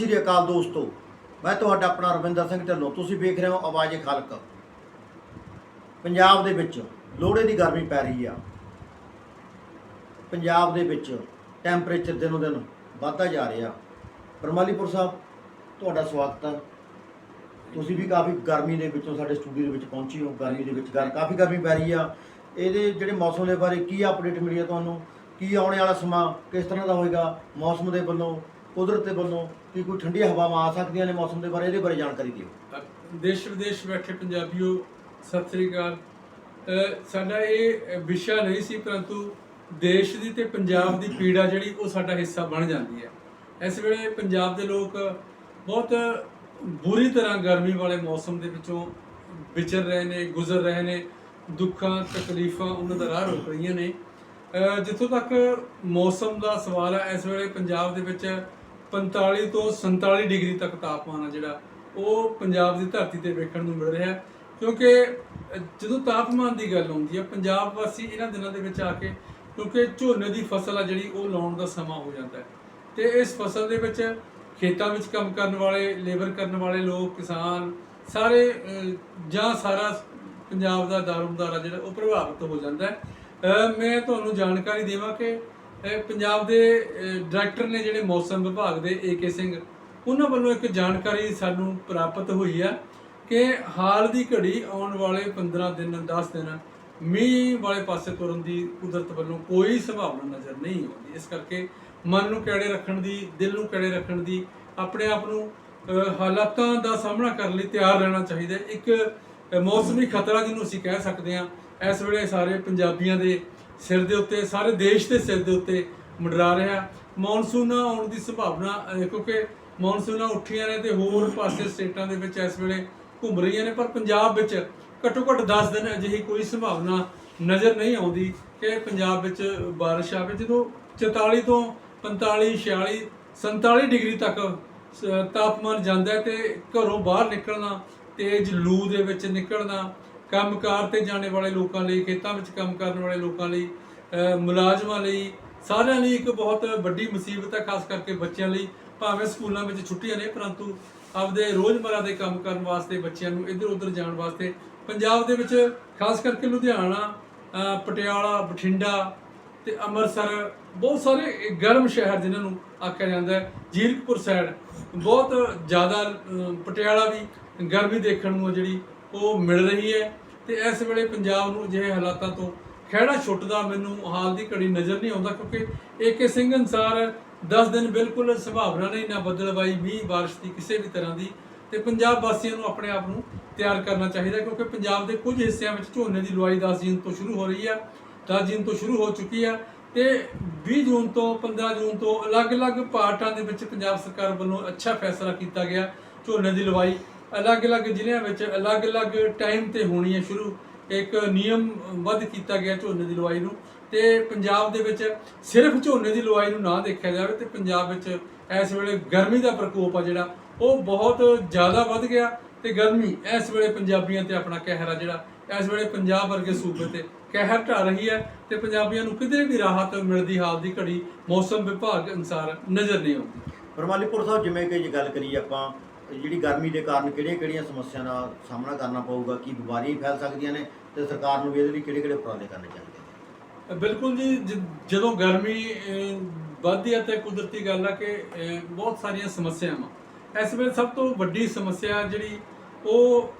ਸਤਿ ਸ੍ਰੀ ਅਕਾਲ ਦੋਸਤੋ, ਮੈਂ ਤੁਹਾਡਾ ਆਪਣਾ ਰਵਿੰਦਰ ਸਿੰਘ ਢੱਲੋਂ। ਤੁਸੀਂ ਵੇਖ ਰਹੇ ਹੋ ਆਵਾਜ਼ੇ ਖਲਕ। ਪੰਜਾਬ ਦੇ ਵਿੱਚ ਲੋਹੜੇ ਦੀ ਗਰਮੀ ਪੈ ਰਹੀ ਆ। ਪੰਜਾਬ ਦੇ ਵਿੱਚ ਟੈਂਪਰੇਚਰ ਦਿਨੋ ਦਿਨ ਵੱਧਦਾ ਜਾ ਰਿਹਾ। ਪਰਮਾਲੀਪੁਰ ਸਾਹਿਬ, ਤੁਹਾਡਾ ਸਵਾਗਤ ਹੈ ਤੁਸੀਂ ਵੀ ਕਾਫੀ ਗਰਮੀ ਦੇ ਵਿੱਚੋਂ ਸਾਡੇ ਸਟੂਡੀਓ ਦੇ ਵਿੱਚ ਪਹੁੰਚੇ ਹੋ। ਗਰਮੀ ਦੇ ਵਿੱਚ ਗਰ, ਕਾਫੀ ਗਰਮੀ ਪੈ ਰਹੀ ਆ। ਇਹਦੇ ਜਿਹੜੇ ਮੌਸਮ ਦੇ ਬਾਰੇ ਕੀ ਅਪਡੇਟ ਮਿਲੀ ਹੈ ਤੁਹਾਨੂੰ? ਕੀ ਆਉਣ ਵਾਲਾ ਸਮਾਂ? ਕਿਸ ਤਰ੍ਹਾਂ ਦਾ ਹੋਏਗਾ? ਮੌਸਮ ਦੇ ਵੱਲੋਂ ਕੁਦਰਤ ਦੇ ਵੱਲੋਂ ਕੀ ਕੋਈ ਠੰਡੀਆਂ ਹਵਾਵਾਂ ਆ ਸਕਦੀਆਂ ਨੇ ਮੌਸਮ ਦੇ ਬਾਰੇ, ਇਹਦੇ ਬਾਰੇ ਜਾਣਕਾਰੀ ਦਿਓ। ਦੇਸ਼ ਵਿਦੇਸ਼ ਬੈਠੇ ਪੰਜਾਬੀਓ, ਸਤਿ ਸ੍ਰੀ ਅਕਾਲ। ਸਾਡਾ ਇਹ ਵਿਸ਼ਾ ਨਹੀਂ ਸੀ, ਪਰੰਤੂ ਦੇਸ਼ ਦੀ ਤੇ ਪੰਜਾਬ ਦੀ ਪੀੜਾ ਜਿਹੜੀ, ਉਹ ਸਾਡਾ ਹਿੱਸਾ ਬਣ ਜਾਂਦੀ ਹੈ। ਇਸ ਵੇਲੇ ਪੰਜਾਬ ਦੇ ਲੋਕ ਬਹੁਤ ਬੁਰੀ ਤਰ੍ਹਾਂ ਗਰਮੀ ਵਾਲੇ ਮੌਸਮ ਦੇ ਵਿੱਚੋਂ ਵਿਚਰ ਰਹੇ ਨੇ, ਗੁਜ਼ਰ ਰਹੇ ਨੇ। ਦੁੱਖਾਂ, ਤਕਲੀਫਾਂ ਉਹਨਾਂ ਦਾ ਰਾਹ ਰੋਕ ਰਹੀਆਂ ਨੇ। ਜਿੱਥੋਂ ਤੱਕ ਮੌਸਮ ਦਾ ਸਵਾਲ ਹੈ, ਇਸ ਵੇਲੇ ਪੰਜਾਬ ਦੇ ਵਿੱਚ 45 ਤੋਂ 47 ਡਿਗਰੀ ਤੱਕ ਤਾਪਮਾਨ ਆ ਜਿਹੜਾ, ਉਹ ਪੰਜਾਬ ਦੀ ਧਰਤੀ ਤੇ ਵੇਖਣ ਨੂੰ ਮਿਲ ਰਿਹਾ। ਕਿਉਂਕਿ ਜਦੋਂ ਤਾਪਮਾਨ ਦੀ ਗੱਲ ਆਉਂਦੀ ਹੈ ਪੰਜਾਬ ਵਾਸੀ ਇਹਨਾਂ ਦਿਨਾਂ ਦੇ ਵਿੱਚ ਆ ਕੇ, ਕਿਉਂਕਿ ਝੋਨੇ ਦੀ ਫਸਲ ਆ ਜਿਹੜੀ, ਉਹ ਲਾਉਣ ਦਾ ਸਮਾਂ ਹੋ ਜਾਂਦਾ ਹੈ। ਤੇ ਇਸ ਫਸਲ ਦੇ ਵਿੱਚ ਖੇਤਾਂ ਵਿੱਚ ਕੰਮ ਕਰਨ ਵਾਲੇ, ਲੇਬਰ ਕਰਨ ਵਾਲੇ ਲੋਕ, ਕਿਸਾਨ, ਸਾਰੇ ਜਾਂ ਸਾਰਾ ਪੰਜਾਬ ਦਾ ਦਾਰੋਮਦਾਰ ਜਿਹੜਾ, ਉਹ ਪ੍ਰਭਾਵਿਤ ਹੋ ਜਾਂਦਾ ਹੈ। ਮੈਂ ਤੁਹਾਨੂੰ ਜਾਣਕਾਰੀ ਦੇਵਾਂ ਕਿ ਪੰਜਾਬ ਦੇ ਡਾਇਰੈਕਟਰ ਨੇ ਜਿਹੜੇ ਮੌਸਮ ਵਿਭਾਗ ਦੇ ਏਕੇ ਸਿੰਘ, ਉਹਨਾਂ ਵੱਲੋਂ ਇੱਕ ਜਾਣਕਾਰੀ ਸਾਨੂੰ ਪ੍ਰਾਪਤ ਹੋਈ ਹੈ ਕਿ ਹਾਲ ਦੀ ਘੜੀ ਆਉਣ ਵਾਲੇ 15 ਦਿਨ 10 ਦਿਨ ਮੀਂਹ ਵਾਲੇ ਪਾਸੇ ਤੁਰਨ ਦੀ ਕੁਦਰਤ ਵੱਲੋਂ ਕੋਈ ਸੰਭਾਵਨਾ ਨਜ਼ਰ ਨਹੀਂ ਆਉਂਦੀ। ਇਸ ਕਰਕੇ ਮਨ ਨੂੰ ਕਿਹੜੇ ਰੱਖਣ ਦੀ, ਦਿਲ ਨੂੰ ਕਿਹੜੇ ਰੱਖਣ ਦੀ, ਆਪਣੇ ਆਪ ਨੂੰ ਹਾਲਾਤਾਂ ਦਾ ਸਾਹਮਣਾ ਕਰਨ ਲਈ ਤਿਆਰ ਰਹਿਣਾ ਚਾਹੀਦਾ ਇੱਕ ਮੌਸਮੀ ਖਤਰਾ ਜਿਹਨੂੰ ਅਸੀਂ ਕਹਿ ਸਕਦੇ ਹਾਂ, ਇਸ ਵੇਲੇ ਸਾਰੇ ਪੰਜਾਬੀਆਂ ਦੇ ਸਿਰ ਦੇ ਉੱਤੇ, ਸਾਰੇ ਦੇਸ਼ ਦੇ ਸਿਰ ਦੇ ਉੱਤੇ ਮੰਡਰਾ ਰਿਹਾ। ਮੌਨਸੂਨਾਂ ਆਉਣ ਦੀ ਸੰਭਾਵਨਾ ਕਿਉਂਕਿ ਮੌਨਸੂਨਾਂ ਉੱਠੀਆਂ ਨੇ ਤੇ ਹੋਰ ਪਾਸੇ ਸਟੇਟਾਂ ਦੇ ਵਿੱਚ ਇਸ ਵੇਲੇ ਘੁੰਮ ਰਹੀਆਂ ਨੇ, ਪਰ ਪੰਜਾਬ ਵਿੱਚ ਘੱਟੋ ਘੱਟ 10 ਦਿਨ ਅਜਿਹੀ ਕੋਈ ਸੰਭਾਵਨਾ ਨਜ਼ਰ ਨਹੀਂ ਆਉਂਦੀ ਕਿ ਪੰਜਾਬ ਵਿੱਚ ਬਾਰਿਸ਼ ਆਵੇ। ਜਦੋਂ 44 ਤੋਂ 45 46 47 ਡਿਗਰੀ ਤੱਕ ਤਾਪਮਾਨ ਜਾਂਦਾ ਹੈ ਤੇ ਘਰੋਂ ਬਾਹਰ ਨਿਕਲਣਾ, ਤੇਜ਼ ਲੂ ਦੇ ਵਿੱਚ ਨਿਕਲਣਾ ਕੰਮਕਾਰ ਤੇ ਜਾਣੇ ਵਾਲੇ ਲੋਕਾਂ ਲਈ, ਖੇਤਾਂ ਵਿੱਚ ਕੰਮ ਕਰਨ ਵਾਲੇ ਲੋਕਾਂ ਲਈ ਮੁਲਾਜ਼ਮਾਂ ਲਈ, ਸਾਰਿਆਂ ਲਈ ਇੱਕ ਬਹੁਤ ਵੱਡੀ ਮੁਸੀਬਤ ਹੈ, ਖਾਸ ਕਰਕੇ ਬੱਚਿਆਂ ਲਈ। ਭਾਵੇਂ ਸਕੂਲਾਂ ਵਿੱਚ ਛੁੱਟੀਆਂ ਨੇ, ਪਰੰਤੂ ਆਪਦੇ ਰੋਜ਼ਮਰਾ ਦੇ ਕੰਮ ਕਰਨ ਵਾਸਤੇ ਬੱਚਿਆਂ ਨੂੰ ਇੱਧਰ ਉੱਧਰ ਜਾਣ ਵਾਸਤੇ ਪੰਜਾਬ ਦੇ ਵਿੱਚ, ਖਾਸ ਕਰਕੇ ਲੁਧਿਆਣਾ ਪਟਿਆਲਾ, ਬਠਿੰਡਾ ਤੇ ਅੰਮ੍ਰਿਤਸਰ, ਬਹੁਤ ਸਾਰੇ ਗਰਮ ਸ਼ਹਿਰ ਜਿਨ੍ਹਾਂ ਨੂੰ ਆਖਿਆ ਜਾਂਦਾ ਹੈ, ਜੀਰਕਪੁਰ ਸਾਈਡ ਬਹੁਤ ਜ਼ਿਆਦਾ ਪਟਿਆਲਾ ਵੀ ਗਰਮੀ ਦੇਖਣ ਨੂੰ ਜਿਹੜੀ ਉਹ ਮਿਲ ਰਹੀ ਹੈ ਤੇ ਇਸ ਵੇਲੇ ਪੰਜਾਬ ਨੂੰ ਅਜਿਹੇ ਹਾਲਾਤਾਂ ਤੋਂ ਖਹਿੜਾ ਛੁੱਟਦਾ ਮੈਨੂੰ ਹਾਲ ਦੀ ਘੜੀ ਨਜ਼ਰ ਨਹੀਂ ਆਉਂਦਾ ਕਿਉਂਕਿ ਏਕੇ ਸਿੰਘ ਅਨਸਾਰ 10 ਦਿਨ ਬਿਲਕੁਲ ਸੰਭਾਵਨਾ ਨਹੀਂ, ਨਾ ਬੱਦਲਬਾਈ ਮੀਂਹ, ਬਾਰਿਸ਼ ਦੀ ਕਿਸੇ ਵੀ ਤਰ੍ਹਾਂ ਦੀ। ਤੇ ਪੰਜਾਬ ਵਾਸੀਆਂ ਨੂੰ ਆਪਣੇ ਆਪ ਨੂੰ ਤਿਆਰ ਕਰਨਾ ਚਾਹੀਦਾ ਕਿਉਂਕਿ ਪੰਜਾਬ ਦੇ ਕੁਝ ਹਿੱਸਿਆਂ ਵਿੱਚ ਝੋਨੇ ਦੀ ਲੁਆਈ 10 ਜੂਨ ਤੋਂ ਸ਼ੁਰੂ ਹੋ ਰਹੀ ਆ 10 ਜੂਨ ਤੋਂ ਸ਼ੁਰੂ ਹੋ ਚੁੱਕੀ ਆ ਤੇ 20 ਜੂਨ ਤੋਂ 15 ਜੂਨ ਤੋਂ ਅਲੱਗ-ਅਲੱਗ ਪਾਰਟਾਂ ਦੇ ਵਿੱਚ ਪੰਜਾਬ ਸਰਕਾਰ ਵੱਲੋਂ ਅੱਛਾ ਫੈਸਲਾ ਕੀਤਾ ਗਿਆ ਝੋਨੇ ਦੀ ਲਵਾਈ ਅਲੱਗ-ਅਲੱਗ ਜ਼ਿਲ੍ਹਿਆਂ ਵਿੱਚ ਅਲੱਗ-ਅਲੱਗ ਟਾਈਮ ਤੇ ਹੋਣੀ ਹੈ ਸ਼ੁਰੂ। ਇੱਕ ਨਿਯਮ ਵੱਧ ਕੀਤਾ ਗਿਆ ਝੋਨੇ ਦੀ ਲਵਾਈ ਨੂੰ ਤੇ ਪੰਜਾਬ ਦੇ ਵਿੱਚ ਸਿਰਫ ਝੋਨੇ ਦੀ ਲਵਾਈ ਨੂੰ ਨਾ ਦੇਖਿਆ ਜਾਵੇ ਤੇ ਪੰਜਾਬ ਵਿੱਚ ਇਸ ਵੇਲੇ ਗਰਮੀ ਦਾ ਪ੍ਰਕੋਪ ਆ ਜਿਹੜਾ, ਉਹ ਬਹੁਤ ਜ਼ਿਆਦਾ ਵੱਧ ਗਿਆ ਤੇ ਗਰਮੀ ਇਸ ਵੇਲੇ ਪੰਜਾਬੀਆਂ ਤੇ ਆਪਣਾ ਕਹਿਰ ਆ ਜਿਹੜਾ। ਇਸ ਵੇਲੇ ਪੰਜਾਬ ਵਰਗੇ ਸੂਬੇ ਤੇ ਕਹਿਰ ਢਾ ਰਹੀ ਹੈ ਤੇ ਪੰਜਾਬੀਆਂ ਨੂੰ ਕਿਤੇ ਵੀ ਰਾਹਤ ਮਿਲਦੀ ਹਾਲ ਦੀ ਘੜੀ ਮੌਸਮ ਵਿਭਾਗ ਅਨੁਸਾਰ ਨਜ਼ਰ ਨਹੀਂ ਆਉਂਦੀ। ਬਰਮਾਲੀਪੁਰ ਸਾਹਿਬ, ਜਿਵੇਂ ਕਿ ਜੇ ਗੱਲ ਕਰੀਏ ਆਪਾਂ ਜਿਹੜੀ ਗਰਮੀ ਦੇ ਕਾਰਨ ਕਿਹੜੀਆਂ-ਕਿਹੜੀਆਂ ਸਮੱਸਿਆ ਦਾ ਸਾਹਮਣਾ ਕਰਨਾ ਪਊਗਾ ਕੀ ਬਿਮਾਰੀਆਂ ਫੈਲ ਸਕਦੀਆਂ ਨੇ ਤੇ ਸਰਕਾਰ ਨੂੰ ਵੀ ਇਹਦੇ ਲਈ ਕਿਹੜੇ-ਕਿਹੜੇ ਉਪਰਾਲੇ ਕਰਨੇ ਚਾਹੀਦੇ ਨੇ? ਬਿਲਕੁਲ ਜੀ ਜ- ਜਦੋਂ ਗਰਮੀ ਅਹ, ਵੱਧਦੀ ਹੈ ਤੇ ਕੁਦਰਤੀ ਗੱਲ ਆ ਕਿ ਅਹ, ਬਹੁਤ ਸਾਰੀਆਂ ਸਮੱਸਿਆਵਾਂ। ਇਸ ਵੇਲੇ ਸਭ ਤੋਂ ਵੱਡੀ ਸਮੱਸਿਆ ਜਿਹੜੀ ਉਹ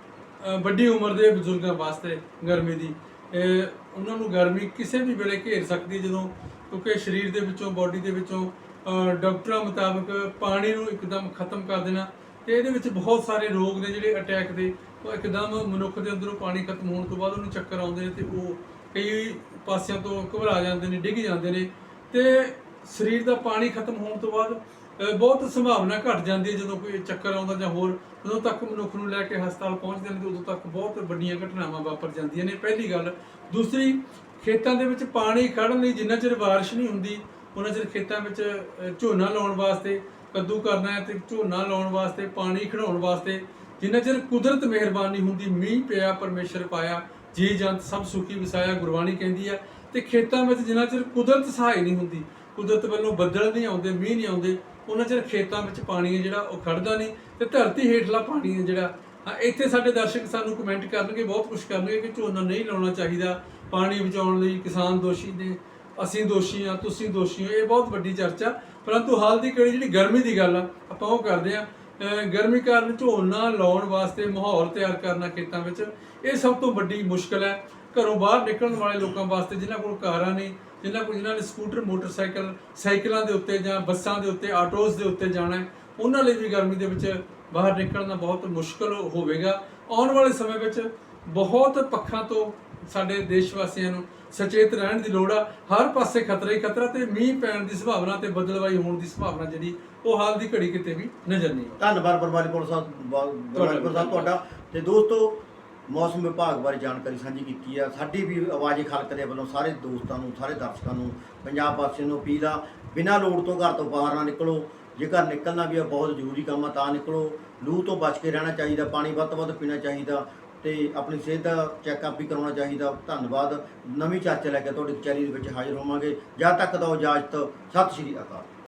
ਅਹ, ਵੱਡੀ ਉਮਰ ਦੇ ਬਜ਼ੁਰਗਾਂ ਵਾਸਤੇ ਗਰਮੀ ਦੀ। ਅਹ, ਉਹਨਾਂ ਨੂੰ ਗਰਮੀ ਕਿਸੇ ਵੀ ਵੇਲੇ ਘੇਰ ਸਕਦੀ ਹੈ ਜਦੋਂ ਕਿਉਂਕਿ ਸਰੀਰ ਦੇ ਵਿੱਚੋਂ ਬਾਡੀ ਦੇ ਵਿੱਚੋਂ ਅਹ, ਡਾਕਟਰਾਂ ਮੁਤਾਬਕ ਪਾਣੀ ਨੂੰ ਇੱਕਦਮ ਖਤਮ ਕਰ ਦੇਣਾ ਤੇ ਇਹਦੇ ਵਿੱਚ ਬਹੁਤ ਸਾਰੇ ਰੋਗ ਨੇ ਜਿਹੜੇ ਅਟੈਕ ਦੇ। ਉਹ ਇੱਕਦਮ ਮਨੁੱਖ ਦੇ ਅੰਦਰੋਂ ਪਾਣੀ ਖਤਮ ਹੋਣ ਤੋਂ ਬਾਅਦ ਉਹਨੂੰ ਚੱਕਰ ਆਉਂਦੇ ਨੇ ਤੇ ਉਹ ਕਈ ਪਾਸਿਆਂ ਤੋਂ ਘਬਰਾ ਜਾਂਦੇ ਨੇ, ਡਿੱਗ ਜਾਂਦੇ ਨੇ। ਤੇ ਸਰੀਰ ਦਾ ਪਾਣੀ ਖਤਮ ਹੋਣ ਤੋਂ ਬਾਅਦ ਬਹੁਤ ਸੰਭਾਵਨਾ ਘਟ ਜਾਂਦੀ ਹੈ ਜਦੋਂ ਕੋਈ ਚੱਕਰ ਆਉਂਦਾ ਜਾਂ ਹੋਰ। ਉਦੋਂ ਤੱਕ ਮਨੁੱਖ ਨੂੰ ਲੈ ਕੇ ਹਸਪਤਾਲ ਪਹੁੰਚਦੇ ਨੇ ਤੇ ਉਦੋਂ ਤੱਕ ਬਹੁਤ ਵੱਡੀਆਂ ਘਟਨਾਵਾਂ ਵਾਪਰ ਜਾਂਦੀਆਂ ਨੇ। ਪਹਿਲੀ ਗੱਲ, ਦੂਸਰੀ, ਖੇਤਾਂ ਦੇ ਵਿੱਚ ਪਾਣੀ ਖੜਨ ਲਈ ਜਿੰਨਾ ਚਿਰ ਬਾਰਿਸ਼ ਨਹੀਂ ਹੁੰਦੀ, ਉਹਨਾਂ ਚਿਰ ਖੇਤਾਂ ਵਿੱਚ ਝੋਨਾ ਲਾਉਣ ਵਾਸਤੇ ਕੱਦੂ ਕਰਨਾ ਹੈ ਤੇ ਝੋਨਾ ਲਾਉਣ ਵਾਸਤੇ ਪਾਣੀ ਖੜਾਉਣ ਵਾਸਤੇ ਜਿੰਨਾ ਚਿਰ ਕੁਦਰਤ ਮਿਹਰਬਾਨੀ ਹੁੰਦੀ ਮੀਂਹ ਪਿਆ ਪਰਮੇਸ਼ਰ ਪਾਇਆ ਜੀ ਜੰਤ ਸਭ ਸੁਖੀ ਵਸਾਇਆ ਗੁਰਬਾਣੀ ਕਹਿੰਦੀ ਹੈ ਤੇ ਖੇਤਾਂ ਵਿੱਚ ਜਿੰਨਾ ਚਿਰ ਕੁਦਰਤ ਸਹਾਈ ਨਹੀਂ ਹੁੰਦੀ ਕੁਦਰਤ ਵੱਲੋਂ ਬੱਦਲ ਨਹੀਂ ਆਉਂਦੇ ਮੀਂਹ ਨਹੀਂ ਆਉਂਦੇ ਉਹਨਾਂ ਚਿਰ ਖੇਤਾਂ ਵਿੱਚ ਪਾਣੀ ਹੈ ਜਿਹੜਾ ਉਹ ਖੜਦਾ ਨਹੀਂ ਤੇ ਧਰਤੀ ਹੇਠਲਾ ਪਾਣੀ ਹੈ ਜਿਹੜਾ ਹਾਂ, ਇੱਥੇ ਸਾਡੇ ਦਰਸ਼ਕ ਸਾਨੂੰ ਕਮੈਂਟ ਕਰਨਗੇ ਬਹੁਤ ਕੁਝ ਕਰਨਗੇ ਕਿ ਝੋਨਾ ਨਹੀਂ ਲਾਉਣਾ ਚਾਹੀਦਾ ਪਾਣੀ ਬਚਾਉਣ ਲਈ ਕਿਸਾਨ ਦੋਸ਼ੀ ਨੇ ਅਸੀਂ ਦੋਸ਼ੀ ਆ ਤੁਸੀਂ ਦੋਸ਼ੀ ਹੋ, ਇਹ ਬਹੁਤ ਵੱਡੀ ਚਰਚਾ। ਪਰੰਤੂ ਹਾਲ ਦੀ ਕਿਹੜੀ ਜਿਹੜੀ ਗਰਮੀ ਦੀ ਗੱਲ ਆ, ਆਪਾਂ ਉਹ ਕਰਦੇ ਆ ਗਰਮੀ ਕਾਰਨ ਝੋਨਾ ਲਾਉਣ ਵਾਸਤੇ ਮਾਹੌਲ ਤਿਆਰ ਕਰਨਾ ਖੇਤਾਂ ਵਿੱਚ, ਇਹ ਸਭ ਤੋਂ ਵੱਡੀ ਮੁਸ਼ਕਲ ਹੈ। ਘਰੋਂ ਬਾਹਰ ਨਿਕਲਣ ਵਾਲੇ ਲੋਕਾਂ ਵਾਸਤੇ ਜਿਨ੍ਹਾਂ ਕੋਲ ਕਾਰਾਂ ਨੇ, ਜਿਨ੍ਹਾਂ ਕੋਲ, ਜਿਨ੍ਹਾਂ ਨੇ ਸਕੂਟਰ, ਮੋਟਰਸਾਈਕਲ, ਸਾਈਕਲਾਂ ਦੇ ਉੱਤੇ ਜਾਂ ਬੱਸਾਂ ਦੇ ਉੱਤੇ ਆਟੋਸ ਦੇ ਉੱਤੇ ਜਾਣਾ ਹੈ, ਉਹਨਾਂ ਲਈ ਵੀ ਗਰਮੀ ਦੇ ਵਿੱਚ ਬਾਹਰ ਨਿਕਲਣਾ ਬਹੁਤ ਮੁਸ਼ਕਲ ਹੋਵੇਗਾ। ਆਉਣ ਵਾਲੇ ਸਮੇਂ ਵਿੱਚ ਬਹੁਤ ਪੱਖਾਂ ਤੋਂ ਸਾਡੇ ਦੇਸ਼ ਵਾਸੀਆਂ ਨੂੰ ਸੁਚੇਤ ਰਹਿਣ ਦੀ ਲੋੜ ਆ। ਹਰ ਪਾਸੇ ਖਤਰਾ ਹੀ ਖਤਰਾ ਤੇ ਮੀਂਹ ਪੈਣ ਦੀ ਸੰਭਾਵਨਾ ਤੇ ਬੱਦਲਵਾਈ ਹੋਣ ਦੀ ਸੰਭਾਵਨਾ ਜਿਹੜੀ ਉਹ ਹਾਲ ਦੀ ਘੜੀ ਕਿਤੇ ਵੀ ਨਜ਼ਰ ਨਹੀਂ ਆਉਂਦੀ। ਧੰਨਵਾਦ ਬਰਮਾਲੀਪੁਰ ਸਾਹਿਬ ਬਰਮਾਲੀਪੁਰ ਸਾਹਿਬ ਤੁਹਾਡਾ ਤੇ ਦੋਸਤੋ ਮੌਸਮ ਵਿਭਾਗ ਬਾਰੇ ਜਾਣਕਾਰੀ ਸਾਂਝੀ ਕੀਤੀ ਆ। ਸਾਡੀ ਵੀ ਆਵਾਜ਼ ਖਲਕ ਦੇ ਵੱਲੋਂ ਸਾਰੇ ਦੋਸਤਾਂ ਨੂੰ ਸਾਰੇ ਦਰਸ਼ਕਾਂ ਨੂੰ ਪੰਜਾਬ ਵਾਸੀਆਂ ਨੂੰ ਅਪੀਲ ਆ ਬਿਨਾਂ ਲੋੜ ਤੋਂ ਘਰ ਤੋਂ ਬਾਹਰ ਨਾ ਨਿਕਲੋ। ਜੇ ਘਰ ਨਿਕਲਣਾ ਵੀ ਆ ਬਹੁਤ ਜ਼ਰੂਰੀ ਕੰਮ ਆ ਤਾਂ ਨਿਕਲੋ। ਲੂ ਤੋਂ ਬਚ ਕੇ ਰਹਿਣਾ ਚਾਹੀਦਾ ਪਾਣੀ ਵੱਧ ਤੋਂ ਵੱਧ ਪੀਣਾ ਚਾਹੀਦਾ। ਤੇ ਆਪਣੀ ਸਿਹਤ ਦਾ ਚੈੱਕਅਪ ਵੀ ਕਰਾਉਣਾ ਚਾਹੀਦਾ। ਧੰਨਵਾਦ। ਨਵੀਂ ਚਰਚਾ ਲੈ ਕੇ ਤੁਹਾਡੀ ਕਚਹਿਰੀ ਦੇ ਵਿੱਚ ਹਾਜ਼ਰ ਹੋਵਾਂਗੇ। ਜਦ ਤੱਕ ਦਾ ਇਜਾਜ਼ਤ। ਸਤਿ ਸ਼੍ਰੀ ਅਕਾਲ।